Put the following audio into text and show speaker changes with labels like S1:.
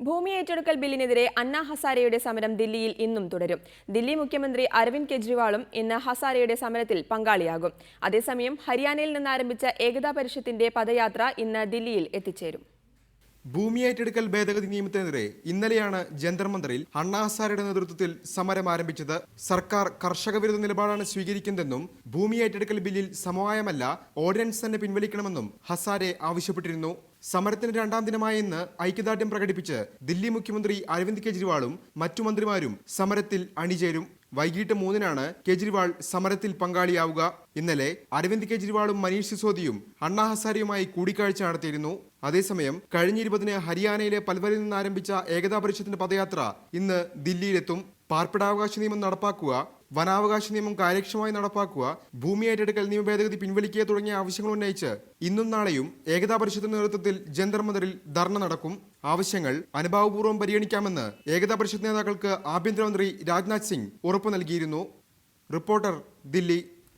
S1: ഭൂമി ഏറ്റെടുക്കൽ ബില്ലിനെതിരെ അന്ന ഹസാരയുടെ സമരം ദില്ലിയിൽ ഇന്നും തുടരും. ദില്ലി മുഖ്യമന്ത്രി അരവിന്ദ് കെജ്രിവാളും ഇന്ന് ഹസാരയുടെ സമരത്തിൽ പങ്കാളിയാകും. അതേസമയം ഹരിയാനയിൽ നിന്ന് ആരംഭിച്ച ഏകതാ പരിഷത്തിന്റെ പദയാത്ര ഇന്ന് ദില്ലിയിൽ എത്തിച്ചേരും.
S2: ഭൂമി ഏറ്റെടുക്കൽ ഭേദഗതി നിയമത്തിനെതിരെ ഇന്നലെയാണ് ജന്തർ മന്ദറിൽ അണ്ണാ ഹസാരയുടെ നേതൃത്വത്തിൽ സമരം ആരംഭിച്ചത്. സർക്കാർ കർഷക വിരുദ്ധ നിലപാടാണ് സ്വീകരിക്കുന്നതെന്നും ഭൂമി ഏറ്റെടുക്കൽ ബില്ലിൽ സമവായമല്ല ഓർഡിനൻസ് തന്നെ പിൻവലിക്കണമെന്നും ഹസാരെ ആവശ്യപ്പെട്ടിരുന്നു. സമരത്തിന് രണ്ടാം ദിനമായ ഇന്ന് ഐക്യദാർഢ്യം പ്രകടിപ്പിച്ച് ദില്ലി മുഖ്യമന്ത്രി അരവിന്ദ് കെജ്രിവാളും മറ്റു മന്ത്രിമാരും സമരത്തിൽ അണിചേരും. വൈകിട്ട് മൂന്നിനാണ് കെജ്രിവാൾ സമരത്തിൽ പങ്കാളിയാവുക. ഇന്നലെ അരവിന്ദ് കെജ്രിവാളും മനീഷ് സിസോദിയും അണ്ണാ ഹസാരിയുമായി കൂടിക്കാഴ്ച നടത്തിയിരുന്നു. അതേസമയം കഴിഞ്ഞ ഇരുപതിന് ഹരിയാനയിലെ പൽവലിൽ നിന്ന് ആരംഭിച്ച ഏകതാ പരിഷത്തിന്റെ പദയാത്ര ഇന്ന് ദില്ലിയിലെത്തും. പാർപ്പിടാവകാശ നിയമം നടപ്പാക്കുക വനാവകാശ നിയമം കാര്യക്ഷമമായി നടപ്പാക്കുക ഭൂമി ഏറ്റെടുക്കൽ നിയമ ഭേദഗതി പിൻവലിക്കുക തുടങ്ങിയ ആവശ്യങ്ങൾ ഉന്നയിച്ച് ഇന്നും നാളെയും ഏകതാ പരിഷത്തിന്റെ നേതൃത്വത്തിൽ ജന്തർ ധർണ നടക്കും. ആവശ്യങ്ങൾ അനുഭാവപൂർവം പരിഗണിക്കാമെന്ന് ഏകതാ പരിഷത്ത് നേതാക്കൾക്ക് ആഭ്യന്തരമന്ത്രി രാജ്നാഥ് സിംഗ് ഉറപ്പു നൽകിയിരുന്നു. റിപ്പോർട്ടർ ദില്ലി